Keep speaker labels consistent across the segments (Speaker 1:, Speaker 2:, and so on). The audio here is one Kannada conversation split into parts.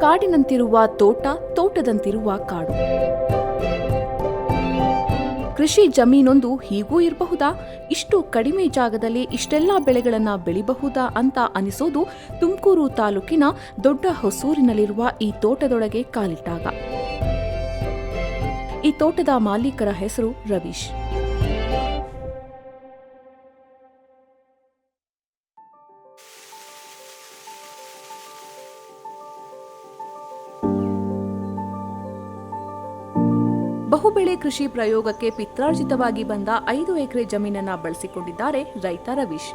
Speaker 1: ಕಾಡಿನಂತಿರುವ ತೋಟ, ತೋಟದಂತಿರುವ ಕಾಡು. ಕೃಷಿ ಜಮೀನೊಂದು ಹೀಗೂ ಇರಬಹುದಾ? ಇಷ್ಟು ಕಡಿಮೆ ಜಾಗದಲ್ಲಿ ಇಷ್ಟೆಲ್ಲ ಬೆಳೆಗಳನ್ನು ಬೆಳಿಬಹುದಾ ಅಂತ ಅನಿಸೋದು ತುಮಕೂರು ತಾಲೂಕಿನ ದೊಡ್ಡ ಹೊಸೂರಿನಲ್ಲಿರುವ ಈ ತೋಟದೊಳಗೆ ಕಾಲಿಟ್ಟಾಗ. ಈ ತೋಟದ ಮಾಲೀಕರ ಹೆಸರು ರವೀಶ್. ಬಹುಬೆಳೆ ಕೃಷಿ ಪ್ರಯೋಗಕ್ಕೆ ಪಿತ್ರಾರ್ಜಿತವಾಗಿ ಬಂದ ಐದು ಎಕರೆ ಜಮೀನನ್ನ ಬಳಸಿಕೊಂಡಿದ್ದಾರೆ ರೈತ ರವೀಶ್.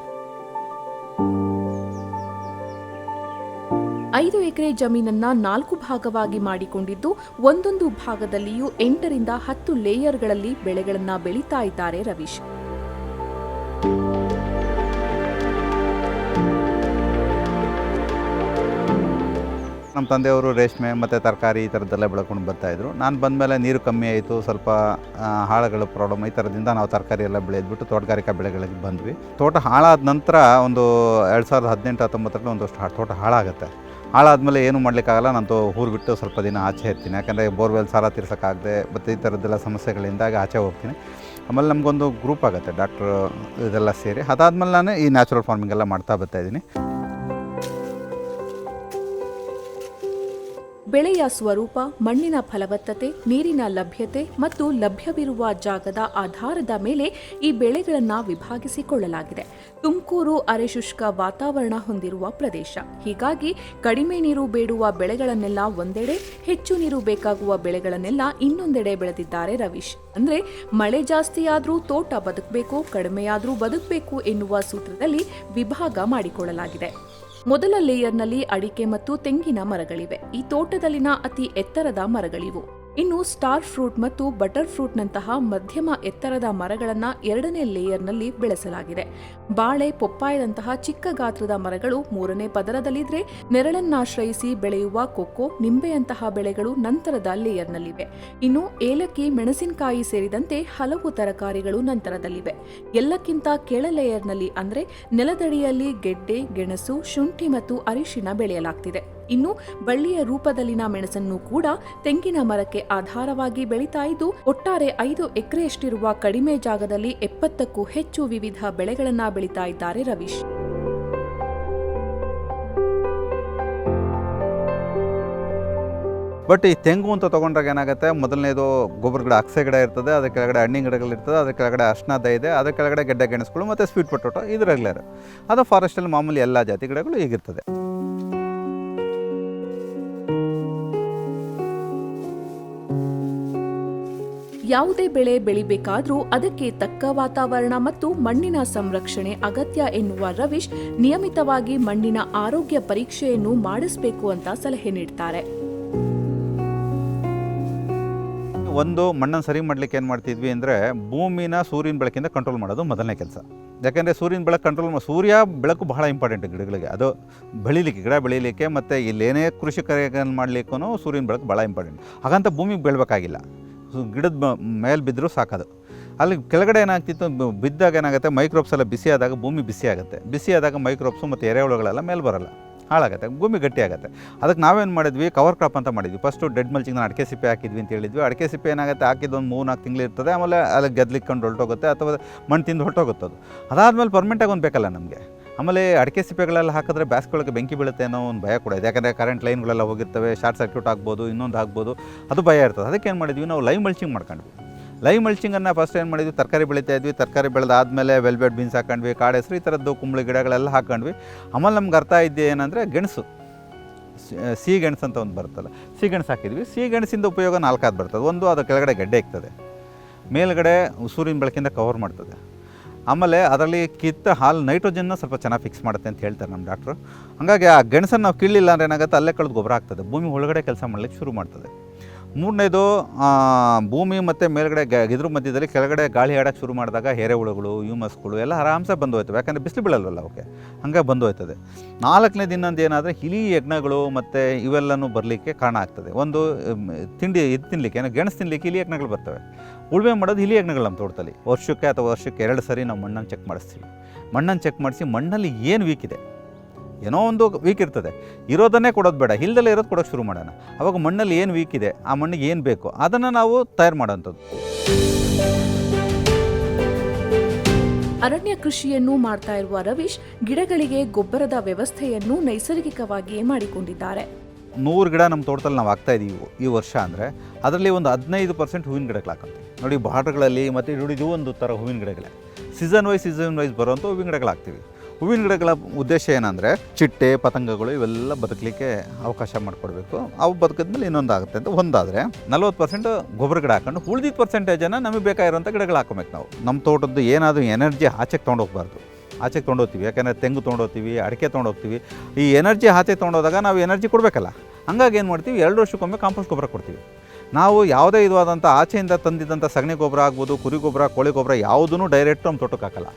Speaker 1: ಐದು ಎಕರೆ ಜಮೀನನ್ನ ನಾಲ್ಕು ಭಾಗವಾಗಿ ಮಾಡಿಕೊಂಡಿದ್ದು ಒಂದೊಂದು ಭಾಗದಲ್ಲಿಯೂ ಎಂಟರಿಂದ ಹತ್ತು ಲೇಯರ್ಗಳಲ್ಲಿ ಬೆಳೆಗಳನ್ನ ಬೆಳೀತಾ ಇದ್ದಾರೆ ರವೀಶ್.
Speaker 2: ನಮ್ಮ ತಂದೆಯವರು ರೇಷ್ಮೆ ಮತ್ತು ತರಕಾರಿ ಈ ಥರದ್ದೆಲ್ಲ ಬೆಳ್ಕೊಂಡು ಬರ್ತಾಯಿದ್ರು ನಾನು ಬಂದಮೇಲೆ ನೀರು ಕಮ್ಮಿ ಆಯಿತು, ಸ್ವಲ್ಪ ಹಾಳುಗಳ ಪ್ರಾಬ್ಲಮ್ ಈ ಥರದಿಂದ ನಾವು ತರಕಾರಿ ಎಲ್ಲ ಬೆಳೆದ್ಬಿಟ್ಟು ತೋಟಗಾರಿಕಾ ಬೆಳೆಗಳಿಗೆ ಬಂದ್ವಿ. ತೋಟ ಹಾಳಾದ ನಂತರ ಒಂದು ಎರಡು ಸಾವಿರದ ಹದಿನೆಂಟು, ಹತ್ತೊಂಬತ್ತರಲ್ಲಿ ಒಂದಷ್ಟು ತೋಟ ಹಾಳಾಗುತ್ತೆ. ಹಾಳಾದಮೇಲೆ ಏನು ಮಾಡಲಿಕ್ಕಾಗಲ್ಲ, ನಾನು ಊರು ಬಿಟ್ಟು ಸ್ವಲ್ಪ ದಿನ ಆಚೆ ಇರ್ತೀನಿ. ಯಾಕಂದರೆ ಬೋರ್ವೆಲ್ ಸಾಲ ತೀರ್ಸೋಕ್ಕಾಗದೆ, ಮತ್ತು ಈ ಥರದ್ದೆಲ್ಲ ಸಮಸ್ಯೆಗಳಿಂದಾಗಿ ಆಚೆ ಹೋಗ್ತೀನಿ. ಆಮೇಲೆ ನಮಗೊಂದು ಗ್ರೂಪ್ ಆಗುತ್ತೆ ಡಾಕ್ಟ್ರು ಇದೆಲ್ಲ ಸೇರಿ. ಅದಾದಮೇಲೆ ನಾನು ಈ ನ್ಯಾಚುರಲ್ ಫಾರ್ಮಿಂಗ್ ಎಲ್ಲ ಮಾಡ್ತಾ ಬರ್ತಾಯಿದ್ದೀನಿ
Speaker 1: ಬೆಳೆಯ ಸ್ವರೂಪ, ಮಣ್ಣಿನ ಫಲವತ್ತತೆ, ನೀರಿನ ಲಭ್ಯತೆ ಮತ್ತು ಲಭ್ಯವಿರುವ ಜಾಗದ ಆಧಾರದ ಮೇಲೆ ಈ ಬೆಳೆಗಳನ್ನು ವಿಭಾಗಿಸಿಕೊಳ್ಳಲಾಗಿದೆ. ತುಮಕೂರು ಅರೆಶುಷ್ಕ ವಾತಾವರಣ ಹೊಂದಿರುವ ಪ್ರದೇಶ. ಹೀಗಾಗಿ ಕಡಿಮೆ ನೀರು ಬೇಡುವ ಬೆಳೆಗಳನ್ನೆಲ್ಲ ಒಂದೆಡೆ, ಹೆಚ್ಚು ನೀರು ಬೇಕಾಗುವ ಬೆಳೆಗಳನ್ನೆಲ್ಲ ಇನ್ನೊಂದೆಡೆ ಬೆಳೆದಿದ್ದಾರೆ ರವೀಶ್. ಅಂದ್ರೆ ಮಳೆ ಜಾಸ್ತಿಯಾದರೂ ತೋಟ ಬದುಕಬೇಕು, ಕಡಿಮೆಯಾದರೂ ಬದುಕಬೇಕು ಎನ್ನುವ ಸೂತ್ರದಲ್ಲಿ ವಿಭಾಗ ಮಾಡಿಕೊಳ್ಳಲಾಗಿದೆ. ಮೊದಲ ಲೇಯರ್ನಲ್ಲಿ ಅಡಿಕೆ ಮತ್ತು ತೆಂಗಿನ ಮರಗಳಿವೆ. ಈ ತೋಟದಲ್ಲಿನ ಅತಿ ಎತ್ತರದ ಮರಗಳಿವು. ಇನ್ನು ಸ್ಟಾರ್ ಫ್ರೂಟ್ ಮತ್ತು ಬಟರ್ ಫ್ರೂಟ್ನಂತಹ ಮಧ್ಯಮ ಎತ್ತರದ ಮರಗಳನ್ನು ಎರಡನೇ ಲೇಯರ್ನಲ್ಲಿ ಬೆಳೆಸಲಾಗಿದೆ. ಬಾಳೆ, ಪೊಪ್ಪಾಯದಂತಹ ಚಿಕ್ಕ ಗಾತ್ರದ ಮರಗಳು ಮೂರನೇ ಪದರದಲ್ಲಿದ್ರೆ ನೆರಳನ್ನಾಶ್ರಯಿಸಿ ಬೆಳೆಯುವ ಕೊಕ್ಕೋ, ನಿಂಬೆಯಂತಹ ಬೆಳೆಗಳು ನಂತರದ ಲೇಯರ್ನಲ್ಲಿವೆ. ಇನ್ನು ಏಲಕ್ಕಿ, ಮೆಣಸಿನಕಾಯಿ ಸೇರಿದಂತೆ ಹಲವು ತರಕಾರಿಗಳು ನಂತರದಲ್ಲಿವೆ. ಎಲ್ಲಕ್ಕಿಂತ ಕೆಳ ಲೇಯರ್ನಲ್ಲಿ ಅಂದ್ರೆ ನೆಲದಡಿಯಲ್ಲಿ ಗೆಡ್ಡೆ, ಗೆಣಸು, ಶುಂಠಿ ಮತ್ತು ಅರಿಶಿನ ಬೆಳೆಯಲಾಗ್ತಿದೆ. ಇನ್ನು ಬಳ್ಳಿಯ ರೂಪದಲ್ಲಿನ ಮೆಣಸನ್ನು ಕೂಡ ತೆಂಗಿನ ಮರಕ್ಕೆ ಆಧಾರವಾಗಿ ಬೆಳೀತಾ ಇದ್ದು ಒಟ್ಟಾರೆ ಐದು ಎಕರೆಯಷ್ಟಿರುವ ಕಡಿಮೆ ಜಾಗದಲ್ಲಿ ಎಪ್ಪತ್ತಕ್ಕೂ ಹೆಚ್ಚು ವಿವಿಧ ಬೆಳೆಗಳನ್ನ ಬೆಳೀತಾ ಇದ್ದಾರೆ ರವೀಶ್.
Speaker 2: ಬಟ್ ಈ ತೆಂಗು ಅಂತ ತೊಗೊಂಡಾಗ ಏನಾಗುತ್ತೆ? ಮೊದಲನೇದು ಗೊಬ್ಬರ ಗಿಡ, ಅಕ್ಸೆ ಗಿಡ ಇರ್ತದೆ, ಅದ್ರ ಕೆಳಗಡೆ ಹಣ್ಣಿನ ಗಿಡಗಳಿರ್ತದೆ ಅದ್ರ ಕೆಳಗಡೆ ಅಷ್ಟನಾದ ಇದೆ, ಅದ್ರ ಕೆಳಗಡೆ ಗೆಡ್ಡೆ ಗೆಣಸುಗಳು ಮತ್ತು ಸ್ವೀಟ್ ಪೊಟೊಟೊ ಇದ್ರಾಗಲೇ ಅದು ಫಾರೆಸ್ಟಲ್ಲಿ ಮಾಮೂಲಿ ಎಲ್ಲ ಜಾತಿ ಗಿಡಗಳು ಈಗಿರ್ತದೆ.
Speaker 1: ಯಾವುದೇ ಬೆಳೆ ಬೆಳಿಬೇಕಾದರೂ ಅದಕ್ಕೆ ತಕ್ಕ ವಾತಾವರಣ ಮತ್ತು ಮಣ್ಣಿನ ಸಂರಕ್ಷಣೆ ಅಗತ್ಯ ಎನ್ನುವ ರವೀಶ್ ನಿಯಮಿತವಾಗಿ ಮಣ್ಣಿನ ಆರೋಗ್ಯ ಪರೀಕ್ಷೆಯನ್ನು ಮಾಡಿಸಬೇಕು ಅಂತ ಸಲಹೆ ನೀಡ್ತಾರೆ.
Speaker 2: ಒಂದು ಮಣ್ಣನ್ನು ಸರಿ ಮಾಡಲಿಕ್ಕೆ ಏನು ಮಾಡ್ತಿದ್ವಿ ಅಂದರೆ ಭೂಮಿನ ಸೂರ್ಯನ ಬೆಳಕಿಂದ ಕಂಟ್ರೋಲ್ ಮಾಡೋದು ಮೊದಲನೇ ಕೆಲಸ. ಯಾಕೆಂದರೆ ಸೂರ್ಯನ ಬೆಳಕು ಕಂಟ್ರೋಲ್ ಸೂರ್ಯ ಬೆಳಕು ಬಹಳ ಇಂಪಾರ್ಟೆಂಟ್ ಗಿಡಗಳಿಗೆ. ಅದು ಬೆಳೀಲಿಕ್ಕೆ, ಗಿಡ ಬೆಳೀಲಿಕ್ಕೆ ಮತ್ತು ಇಲ್ಲೇನೇ ಕೃಷಿ ಕಾರ್ಯಗಳನ್ನು ಮಾಡಲಿಕ್ಕೂ ಸೂರ್ಯನ ಬೆಳಕು ಭಾಳ ಇಂಪಾರ್ಟೆಂಟ್ ಹಾಗಂತ ಭೂಮಿಗೆ ಬೀಳಬೇಕಾಗಿಲ್ಲ. ಗಿಡದ ಮೇಲೆ ಬಿದ್ದರೂ ಸಾಕದು. ಅಲ್ಲಿ ಕೆಳಗಡೆ ಏನಾಗ್ತಿತ್ತು ಬಿದ್ದಾಗ ಏನಾಗುತ್ತೆ ಮೈಕ್ರೋಬ್ಸ್ ಎಲ್ಲ ಬಿಸಿ ಆದಾಗ ಭೂಮಿ ಬಿಸಿ ಆಗುತ್ತೆ. ಬಿಸಿ ಆದಾಗ ಮತ್ತು ಎರೆಹುಳುಗಳೆಲ್ಲ ಮೇಲೆ ಬರಲ್ಲ. ಹಾಳಾಗುತ್ತೆ, ಭೂಮಿ ಗಟ್ಟಿ ಆಗುತ್ತೆ. ಅದಕ್ಕೆ ನಾವೇನು ಮಾಡಿದ್ವಿ ಕವರ್ ಕ್ರಾಪ್ ಅಂತ ಮಾಡಿದ್ವಿ. ಫಸ್ಟು ಡೆಡ್ ಮಲ್ಚಿಂಗ್ ನಾನು ಅಡಿಕೆ ಸಿಪ್ಪೆ ಹಾಕಿದ್ವಿ ಅಂತ ಹೇಳಿದ್ವಿ. ಅಡಿಕೆ ಸಿಪ್ಪೆ ಏನಾಗುತ್ತೆ, ಹಾಕಿದ್ದು ಒಂದು ಮೂರು ನಾಲ್ಕು ತಿಂಗಳು ಇರ್ತದೆ. ಆಮೇಲೆ ಅಲ್ಲಿ ಗೆದ್ಲಿಕ್ಕೊಂಡು ಹೊರಟೋಗುತ್ತೆ ಅಥವಾ ಮಣ್ಣು ತಿಂದು ಹೊರಟೋಗುತ್ತೆ ಅದು. ಅದಾದಮೇಲೆ ಪರ್ಮೆಂಟಾಗಿ ಒಂದು ಬೇಕಲ್ಲ ನಮಗೆ. ಆಮೇಲೆ ಅಡಿಕೆ ಸಿಪ್ಪೆಗಳೆಲ್ಲ ಹಾಕಿದ್ರೆ ಬ್ಯಾಸ್ಕೊಳಗೆ ಬೆಂಕಿ ಬೀಳುತ್ತೆ ಅನ್ನೋ ಒಂದು ಭಯ ಕೂಡ ಇದೆ. ಯಾಕಂದರೆ ಕರೆಂಟ್ ಲೈನ್ಗಳೆಲ್ಲ ಹೋಗಿರ್ತವೆ ಶಾರ್ಟ್ ಸರ್ಕ್ಯೂಟ್ ಆಗ್ಬೋದು, ಇನ್ನೊಂದು ಆಗ್ಬೋದು, ಅದು ಭಯ ಇರ್ತದೆ. ಅದಕ್ಕೆ ಏನು ಮಾಡಿದ್ವಿ? ನಾವು ಲೈವ್ ಮಲ್ಚಿಂಗ್ ಮಾಡ್ಕೊಂಡ್ವಿ. ಲೈವ್ ಮಲ್ಚಿಂಗನ್ನು ಫಸ್ಟ್ ಏನು ಮಾಡಿದ್ವಿ? ತರಕಾರಿ ಬೆಳೀತಾ ಇದ್ವಿ. ತರಕಾರಿ ಬೆಳೆದಾದ್ಮೇಲೆ ವೆಲ್ಬೆಡ್ ಬೀನ್ಸ್ ಹಾಕೊಂಡ್ವಿ, ಕಾಡು ಹೆಸರು, ಈ ಥರದ್ದು ಕುಂಬಳಿ ಗಿಡಗಳೆಲ್ಲ ಹಾಕೊಂಡ್ವಿ. ಆಮೇಲೆ ನಮ್ಗೆ ಅರ್ಥ ಇದ್ದೆ ಏನಂದರೆ ಗೆಣಸು. ಸಿ- ಸಿಹಿ ಗೆಣಸು ಅಂತ ಒಂದು ಬರುತ್ತಲ್ಲ ಸಿಹಿ ಗೆಣಸು ಹಾಕಿದ್ವಿ. ಸಿಹಿ ಗೆಣಸಿಂದ ಉಪಯೋಗ ನಾಲ್ಕಾದ ಬರ್ತದೆ. ಒಂದು ಅದು ಕೆಳಗಡೆ ಗೆಡ್ಡೆ ಇರ್ತದೆ ಮೇಲ್ಗಡೆ ಸೂರ್ಯನ ಬೆಳಕಿಂದ ಕವರ್ ಮಾಡ್ತದೆ. ಆಮೇಲೆ ಅದರಲ್ಲಿ ಕಿತ್ತ ಹಾಲು ನೈಟ್ರೋಜನ್ನ ಸ್ವಲ್ಪ ಚೆನ್ನಾಗಿ ಫಿಕ್ಸ್ ಮಾಡುತ್ತೆ ಅಂತ ಹೇಳ್ತಾರೆ ನಮ್ಮ ಡಾಕ್ಟ್ರು ಹಾಗಾಗಿ ಆ ಗೆಣಸನ್ನು ನಾವು ಕೀಳಿಲ್ಲ ಅಂದ್ರೆ ಏನಾಗುತ್ತೆ? ಅಲ್ಲೇ ಕಳೆದು ಗೊಬ್ಬರ ಆಗ್ತದೆ. ಭೂಮಿ ಒಳಗಡೆ ಕೆಲಸ ಮಾಡಲಿಕ್ಕೆ ಶುರು ಮಾಡ್ತದೆ. ಮೂರನೇದು ಭೂಮಿ ಮತ್ತು ಮೇಲ್ಗಡೆ ಗ ಇದ್ರ ಮಧ್ಯದಲ್ಲಿ ಕೆಳಗಡೆ ಗಾಳಿ ಆಡೋಕ್ಕೆ ಶುರು ಮಾಡಿದಾಗ ಎರೆಹುಳುಗಳು ಹ್ಯೂಮಸ್ಗಳು ಎಲ್ಲ ಆರಾಮ್ಸೆ ಬಂದು ಹೋಯ್ತವೆ ಯಾಕಂದರೆ ಬಿಸಿಲು ಬೀಳಲ್ವಲ್ಲ ಅವಕ್ಕೆ? ಹಂಗೆ ಬಂದು ಹೋಯ್ತದೆ ನಾಲ್ಕನೇ ದಿನಂದು ಏನಾದರೆ ಹಿಲಿ ಯಜ್ಞಗಳು ಮತ್ತು ಇವೆಲ್ಲನೂ ಬರಲಿಕ್ಕೆ ಕಾರಣ ಆಗ್ತದೆ. ಒಂದು ತಿಂಡಿ ಇದು ತಿನ್ನಲಿಕ್ಕೆ ಏನೋ ಗೆಣಸು ತಿನ್ನಲಿಕ್ಕೆ ಹಿಲಿ ಯಜ್ಞಗಳು ಬರ್ತವೆ. ಉಳುಮೆ ಮಾಡೋದು ಹಿಲಿ ಯಜ್ಞಗಳು ನಮ್ಮ ತೋಟದಲ್ಲಿ. ವರ್ಷಕ್ಕೆ ಅಥವಾ ವರ್ಷಕ್ಕೆ ಎರಡು ಸರಿ ನಾವು ಮಣ್ಣನ್ನು ಚೆಕ್ ಮಾಡಿಸ್ತೀವಿ. ಮಣ್ಣನ್ನು ಚೆಕ್ ಮಾಡಿಸಿ ಮಣ್ಣಲ್ಲಿ ಏನು ವೀಕ್ ಇದೆ ಏನೋ ಒಂದು ವೀಕ್ ಇರ್ತದೆ. ಇರೋದನ್ನೇ ಕೊಡೋದು ಬೇಡ. ಇಲ್ದಲ್ಲೇ ಇರೋದು ಕೊಡೋಕೆ ಶುರು ಮಾಡೋಣ. ಅವಾಗ ಮಣ್ಣಲ್ಲಿ ಏನು ವೀಕ್ ಇದೆ ಆ ಮಣ್ಣಿಗೆ ಏನು ಬೇಕು ಅದನ್ನು ನಾವು ತಯಾರು ಮಾಡೋಂಥದ್ದು.
Speaker 1: ಅರಣ್ಯ ಕೃಷಿಯನ್ನು ಮಾಡ್ತಾ ಇರುವ ರವೀಶ್ ಗಿಡಗಳಿಗೆ ಗೊಬ್ಬರದ ವ್ಯವಸ್ಥೆಯನ್ನು ನೈಸರ್ಗಿಕವಾಗಿಯೇ ಮಾಡಿಕೊಂಡಿದ್ದಾರೆ.
Speaker 2: ನೂರು ಗಿಡ ನಮ್ಮ ತೋಟದಲ್ಲಿ ನಾವು ಆಗ್ತಾ ಇದೀವಿ ಈ ವರ್ಷ ಅಂದರೆ ಅದರಲ್ಲಿ ಒಂದು ಹದಿನೈದು ಪರ್ಸೆಂಟ್ ಹೂವಿನ ಗಿಡಗಳು ಹಾಕಂತೀವಿ. ನೋಡಿ ಬಾರ್ಡ್ರ್ಗಳಲ್ಲಿ ಮತ್ತು ಇಡೀ ಒಂದು ಥರ ಹೂವಿನ ಗಿಡಗಳೇ. ಸೀಸನ್ ವೈಸ್ ಸೀಸನ್ ವೈಸ್ ಬರುವಂಥ ಹೂವಿನ ಗಿಡಗಳು ಹಾಕ್ತೀವಿ. ಹೂವಿನ ಗಿಡಗಳ ಉದ್ದೇಶ ಏನಂದರೆ ಚಿಟ್ಟೆ, ಪತಂಗಗಳು ಇವೆಲ್ಲ ಬದುಕಲಿಕ್ಕೆ ಅವಕಾಶ ಮಾಡಿಕೊಡ್ಬೇಕು. ಅವು ಬದುಕಿದ್ಮೇಲೆ ಇನ್ನೊಂದು ಆಗುತ್ತೆ ಅಂತ ಒಂದಾದರೆ ನಲ್ವತ್ತು ಪರ್ಸೆಂಟ್ ಗೊಬ್ಬರ ಗಿಡ ಹಾಕೊಂಡು ಉಳಿದಿದ್ದ ಪರ್ಸೆಂಟೇಜನ್ನು ನಮಗೆ ಬೇಕಾಗಿರೋಂಥ ಗಿಡಗಳು ಹಾಕೊಬೇಕು ನಾವು. ನಮ್ಮ ತೋಟದ್ದು ಏನಾದರೂ ಎನರ್ಜಿ ಆಚೆಗೆ ತೊಗೊಂಡೋಗ್ಬಾರ್ದು. ಆಚೆಗೆ ತೊಗೊಂಡೋಗ್ತೀವಿ, ಯಾಕಂದರೆ ತೆಂಗು ತೊಗೊಂಡೋಗ್ತೀವಿ, ಅಡಿಕೆ ತೊಗೊಂಡೋಗ್ತೀವಿ. ಈ ಎನರ್ಜಿ ಆಚೆ ತೊಗೊಂಡೋದಾಗ ನಾವು ಎನರ್ಜಿ ಕೊಡಬೇಕಲ್ಲ. ಹಂಗಾಗಿ ಏನು ಮಾಡ್ತೀವಿ? ಎರಡು ವರ್ಷಕ್ಕೊಮ್ಮೆ ಕಾಂಪೋಸ್ಟ್ ಗೊಬ್ಬರ ಕೊಡ್ತೀವಿ. ನಾವು ಯಾವುದೇ ಇದಾದಂಥ ಆಚೆಯಿಂದ ತಂದಿದ್ದಂಥ ಸಗಣಿ ಗೊಬ್ಬರ ಆಗ್ಬೋದು, ಕುರಿ ಗೊಬ್ಬರ, ಕೋಳಿ ಗೊಬ್ಬರ ಯಾವುದೂ ಡೈರೆಕ್ಟ್ ನಮ್ಮ ತೋಟಕ್ಕೆ ಹಾಕಲ್ಲ.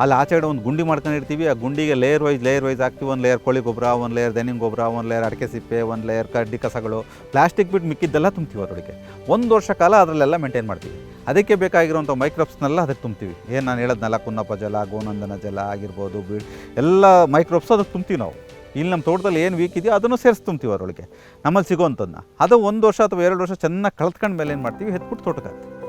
Speaker 2: ಅಲ್ಲಿ ಆಚೆಗಡೆ ಒಂದು ಗುಂಡಿ ಮಾಡ್ಕೊಂಡಿರ್ತೀವಿ ಆ ಗುಂಡಿಗೆ ಲೇಯರ್ ವೈಸ್ ಲೇಯರ್ ವೈಸ್ ಹಾಕ್ತೀವಿ. ಒಂದು ಲೇಯರ್ ಕೋಳಿ ಗೊಬ್ಬರ, ಒಂದು ಲೇಯರ್ ದೆನಿಂಗ್ ಗೊಬ್ಬರ, ಒಂದು ಲೇಯರ್ ಅಡಿಕೆ ಸಿಪ್ಪೆ, ಒಂದು ಲೇಯರ್ ಕಡ್ಡಿ ಕಸಗಳು. ಪ್ಲಾಸ್ಟಿಕ್ ಬಿಟ್ಟು ಮಿಕ್ಕಿದ್ದೆಲ್ಲ ತುಂಬ್ತೀವಿ ಅದರೊಳಗೆ. ಒಂದು ವರ್ಷ ಕಾಲ ಅದರಲ್ಲೆಲ್ಲ ಮೇಂಟೈನ್ ಮಾಡ್ತೀವಿ. ಅದಕ್ಕೆ ಬೇಕಾಗಿರುವಂಥ ಮೈಕ್ರೋಬ್ಸ್ನೆಲ್ಲ ಅದಕ್ಕೆ ತುಂಬ್ತೀವಿ. ಏನು ನಾನು ಹೇಳೋದ್ನಲ್ಲ, ಕುನ್ನಪ್ಪ ಜಲ, ಗೋನಂದನ ಜಲ ಆಗಿರ್ಬೋದು, ಬಿ, ಎಲ್ಲ ಮೈಕ್ರೋಬ್ಸ್ ಅದಕ್ಕೆ ತುಂಬ್ತೀವಿ ನಾವು. ಇಲ್ಲಿ ನಮ್ಮ ತೋಟದಲ್ಲಿ ಏನು ವೀಕ್ ಇದೆಯೋ ಅದನ್ನು ಸೇರಿಸಿ ತುಂಬ್ತೀವಿ ಅದರೊಳಗೆ. ನಮ್ಮಲ್ಲಿ ಸಿಗೋವಂಥದ್ದನ್ನ ಅದು ಒಂದು ವರ್ಷ ಅಥವಾ ಎರಡು ವರ್ಷ ಚೆನ್ನಾಗಿ ಕಳ್ತ್ಕೊಂಡ ಮೇಲೆ ಏನು ಮಾಡ್ತೀವಿ? ಎತ್ಬಿಟ್ಟು ತೋಟಕ್ಕೆ ಹಾಕ್ತೀವಿ.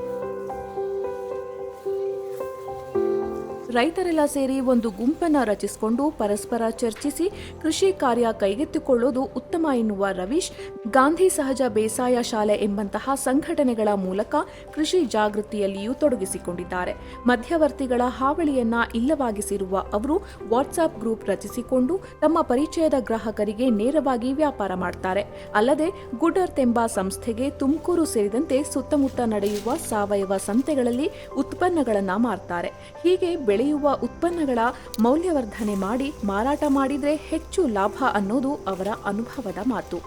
Speaker 1: ರೈತರೆಲ್ಲ ಸೇರಿ ಒಂದು ಗುಂಪನ್ನು ರಚಿಸಿಕೊಂಡು ಪರಸ್ಪರ ಚರ್ಚಿಸಿ ಕೃಷಿ ಕಾರ್ಯ ಕೈಗೆತ್ತಿಕೊಳ್ಳೋದು ಉತ್ತಮ ಎನ್ನುವ ರವೀಶ್ ಗಾಂಧಿ ಸಹಜ ಬೇಸಾಯ ಶಾಲೆ ಎಂಬಂತಹ ಸಂಘಟನೆಗಳ ಮೂಲಕ ಕೃಷಿ ಜಾಗೃತಿಯಲ್ಲಿಯೂ ತೊಡಗಿಸಿಕೊಂಡಿದ್ದಾರೆ. ಮಧ್ಯವರ್ತಿಗಳ ಹಾವಳಿಯನ್ನ ಇಲ್ಲವಾಗಿಸಿರುವ ಅವರು ವಾಟ್ಸ್ಆಪ್ ಗ್ರೂಪ್ ರಚಿಸಿಕೊಂಡು ತಮ್ಮ ಪರಿಚಯದ ಗ್ರಾಹಕರಿಗೆ ನೇರವಾಗಿ ವ್ಯಾಪಾರ ಮಾಡ್ತಾರೆ. ಅಲ್ಲದೆ ಗುಡ್ ಎಂಬ ಸಂಸ್ಥೆಗೆ ತುಮಕೂರು ಸೇರಿದಂತೆ ಸುತ್ತಮುತ್ತ ನಡೆಯುವ ಸಾವಯವ ಸಂತೆಗಳಲ್ಲಿ ಉತ್ಪನ್ನಗಳನ್ನು ಮಾರ್ತಾರೆ. ಹೀಗೆ ಬೆಳೆಯುವ ಉತ್ಪನ್ನಗಳ ಮೌಲ್ಯವರ್ಧನೆ ಮಾಡಿ ಮಾರಾಟ ಮಾಡಿದರೆ ಹೆಚ್ಚು ಲಾಭ ಅನ್ನೋದು ಅವರ ಅನುಭವದ ಮಾತು.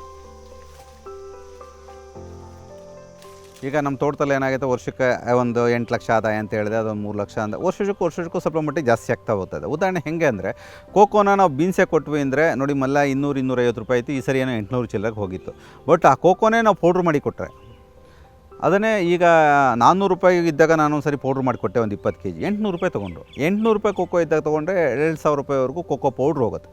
Speaker 2: ಈಗ ನಮ್ಮ ತೋಟದಲ್ಲಿ ಏನಾಗುತ್ತೆ ವರ್ಷಕ್ಕೆ ಒಂದು ಎಂಟು ಲಕ್ಷ ಆದಾಯ ಅಂತ ಹೇಳಿದೆ, ಅದೊಂದು ಮೂರು ಲಕ್ಷ ಅಂತ ವರ್ಷಕ್ಕೂ ವರ್ಷಕ್ಕೂ ಸ್ವಲ್ಪ ಮಟ್ಟಿಗೆ ಜಾಸ್ತಿ ಆಗ್ತಾ ಹೋಗ್ತದೆ ಉದಾಹರಣೆ ಹೆಂಗೆ ಅಂದರೆ, ಕೋಕೋನ ನಾವು ಬೀನ್ಸೆ ಕೊಟ್ವಿ ಅಂದರೆ, ನೋಡಿ ಮಲ್ಲ ಇನ್ನೂರು ಇನ್ನೂರೈವತ್ತು ರೂಪಾಯಿ ಇತ್ತು ಈ ಸರಿ ಏನೋ ಎಂಟುನೂರು ಚಿಲ್ಲರೆಗೆ ಹೋಗಿತ್ತು. ಬಟ್ ಆ ಕೋಕೋನೇ ನಾವು ಪೌಡ್ರ್ ಮಾಡಿ ಕೊಟ್ಟರೆ ಅದನ್ನೇ ಈಗ ನಾನ್ನೂರು ರೂಪಾಯಿ ಇದ್ದಾಗ ನಾನು ಸರಿ ಪೌಡ್ರ್ ಮಾಡಿಕೊಟ್ಟೆ ಒಂದು ಇಪ್ಪತ್ತು ಕೆ ಜಿ ಎಂಟುನೂರು ರೂಪಾಯಿ ತೊಗೊಂಡ್ರು. ಎಂಟುನೂರು ರೂಪಾಯಿ ಖೋಖೋ ಇದ್ದಾಗ ತೊಗೊಂಡ್ರೆ ಎರಡು ಸಾವಿರ ರೂಪಾಯಿವರೆಗೂ ಕೋಕೋ ಪೌಡ್ರ್ ಹೋಗುತ್ತೆ.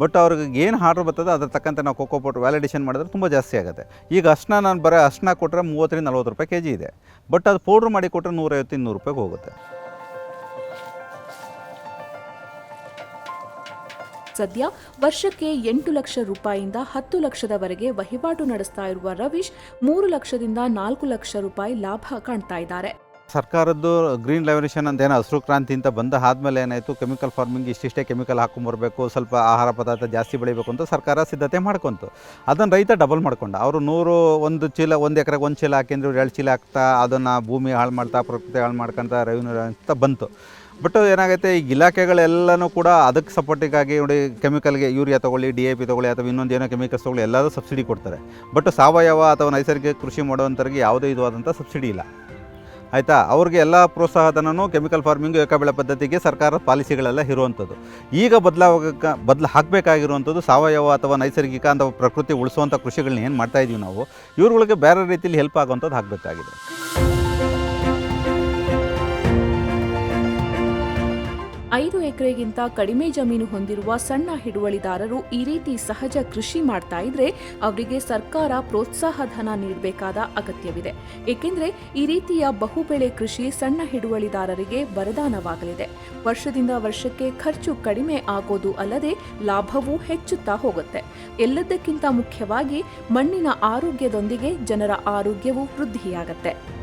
Speaker 2: ಬಟ್ ಅವ್ರಿಗೆ ಏನು ಆರ್ಡ್ರ್ ಬರ್ತದೆ ಅದ್ರ ತಕ್ಕಂತೆ ನಾವು ಖೋಖೋ ಪೌಡ್ರ್ ವ್ಯಾಲಿಡೇಷನ್ ಮಾಡಿದ್ರೆ ತುಂಬ ಜಾಸ್ತಿ ಆಗುತ್ತೆ. ಈಗ ಅಷ್ಟನ್ನ ನಾನು ಬರೋ ಅಷ್ಟನ್ನ ಕೊಟ್ಟರೆ ಮೂವತ್ತರಿಂದ ನಲ್ವತ್ತು ರೂಪಾಯಿ ಕೆ ಜಿ ಇದೆ. ಬಟ್ ಅದು ಪೌಡ್ರ್ ಮಾಡಿ ಕೊಟ್ಟರೆ ನೂರೈವತ್ತು, ಇನ್ನೂರು ರೂಪಾಯಿಗೆ ಹೋಗುತ್ತೆ.
Speaker 1: ಸದ್ಯ ವರ್ಷಕ್ಕೆ ಎಂಟು ಲಕ್ಷ ರೂಪಾಯಿಯಿಂದ ಹತ್ತು ಲಕ್ಷದವರೆಗೆ ವಹಿವಾಟು ನಡೆಸ್ತಾ ಇರುವ ರವೀಶ್ ಮೂರು ಲಕ್ಷದಿಂದ ನಾಲ್ಕು ಲಕ್ಷ ರೂಪಾಯಿ ಲಾಭ ಕಾಣ್ತಾ ಇದ್ದಾರೆ.
Speaker 2: ಸರ್ಕಾರದ್ದು ಗ್ರೀನ್ ರೆವಲ್ಯೂಷನ್ ಅಂತ ಏನೋ ಹಸಿರು ಕ್ರಾಂತಿ ಅಂತ ಬಂದ ಆದಮೇಲೆ ಏನಾಯಿತು? ಕೆಮಿಕಲ್ ಫಾರ್ಮಿಂಗ್ ಇಷ್ಟಿಷ್ಟೇ ಕೆಮಿಕಲ್ ಹಾಕೊಂಬರ್ಬೇಕು ಸ್ವಲ್ಪ ಆಹಾರ ಪದಾರ್ಥ ಜಾಸ್ತಿ ಬೆಳಿಬೇಕು ಅಂತ ಸರ್ಕಾರ ಸಿದ್ಧತೆ ಮಾಡ್ಕೊಂತು. ಅದನ್ನು ರೈತ ಡಬಲ್ ಮಾಡ್ಕೊಂಡ. ಅವರು ನೂರು ಒಂದು ಚೀಲ, ಒಂದು ಎಕರೆಗೆ ಒಂದು ಚೀಲ ಹಾಕಿದ್ರು ಎರಡು ಚೀಲ ಹಾಕ್ತಾ ಅದನ್ನು ಭೂಮಿ ಹಾಳು ಮಾಡ್ತಾ ಪ್ರಕೃತಿ ಹಾಳು ಮಾಡ್ಕೊಂತ ರೆವಿನ್ಯೂ ಅಂತ ಬಂತು. ಬಟ್ ಏನಾಗುತ್ತೆ ಈಗ ಇಲಾಖೆಗಳೆಲ್ಲನೂ ಕೂಡ ಅದಕ್ಕೆ ಸಪೋರ್ಟಿಗಾಗಿ ನೋಡಿ, ಕೆಮಿಕಲ್ಗೆ ಯೂರಿಯಾ ತೊಗೊಳ್ಳಿ, ಡಿ ಎ ಪಿ ತೊಗೊಳ್ಳಿ ಅಥವಾ ಇನ್ನೊಂದು ಏನೋ ಕೆಮಿಕಲ್ಸ್ ತೊಗೊಳ್ಳಿ ಎಲ್ಲರೂ ಸಬ್ಸಿಡಿ ಕೊಡ್ತಾರೆ. ಬಟ್ ಸಾವಯವ ಅಥವಾ ನೈಸರ್ಗಿಕ ಕೃಷಿ ಮಾಡುವಂಥವ್ರಿಗೆ ಯಾವುದೇ ಇದು ಆದಂಥ ಸಬ್ಸಿಡಿ ಇಲ್ಲ. ಆಯಿತಾ? ಅವ್ರಿಗೆ ಎಲ್ಲ ಪ್ರೋತ್ಸಾಹಧನೂ ಕೆಮಿಕಲ್ ಫಾರ್ಮಿಂಗ್ ಏಕಬೆಳೆ ಪದ್ಧತಿಗೆ ಸರ್ಕಾರದ ಪಾಲಿಸಿಗಳೆಲ್ಲ ಇರುವಂಥದ್ದು. ಈಗ ಬದಲಾವ ಬದಲು ಹಾಕಬೇಕಾಗಿರುವಂಥದ್ದು ಸಾವಯವ ಅಥವಾ ನೈಸರ್ಗಿಕ ಅಥವಾ ಪ್ರಕೃತಿ ಉಳಿಸುವಂಥ ಕೃಷಿಗಳನ್ನ ಏನು ಮಾಡ್ತಾ ಇದೀವಿ ನಾವು, ಇವ್ರುಗಳಿಗೆ ಬೇರೆ ರೀತಿಯಲ್ಲಿ ಹೆಲ್ಪ್ ಆಗುವಂಥದ್ದು ಆಗಬೇಕಾಗಿದೆ
Speaker 1: ಐದು ಎಕರೆಗಿಂತ ಕಡಿಮೆ ಜಮೀನು ಹೊಂದಿರುವ ಸಣ್ಣ ಹಿಡುವಳಿದಾರರು ಈ ರೀತಿ ಸಹಜ ಕೃಷಿ ಮಾಡ್ತಾ ಇದ್ರೆ ಅವರಿಗೆ ಸರ್ಕಾರ ಪ್ರೋತ್ಸಾಹ ಧನ ನೀಡಬೇಕಾದ ಅಗತ್ಯವಿದೆ. ಏಕೆಂದರೆ ಈ ರೀತಿಯ ಬಹುಬೆಳೆ ಕೃಷಿ ಸಣ್ಣ ಹಿಡುವಳಿದಾರರಿಗೆ ವರದಾನವಾಗಲಿದೆ. ವರ್ಷದಿಂದ ವರ್ಷಕ್ಕೆ ಖರ್ಚು ಕಡಿಮೆ ಆಗೋದು ಅಲ್ಲದೆ ಲಾಭವೂ ಹೆಚ್ಚುತ್ತಾ ಹೋಗುತ್ತೆ. ಎಲ್ಲದಕ್ಕಿಂತ ಮುಖ್ಯವಾಗಿ ಮಣ್ಣಿನ ಆರೋಗ್ಯದೊಂದಿಗೆ ಜನರ ಆರೋಗ್ಯವೂ ವೃದ್ಧಿಯಾಗತ್ತೆ.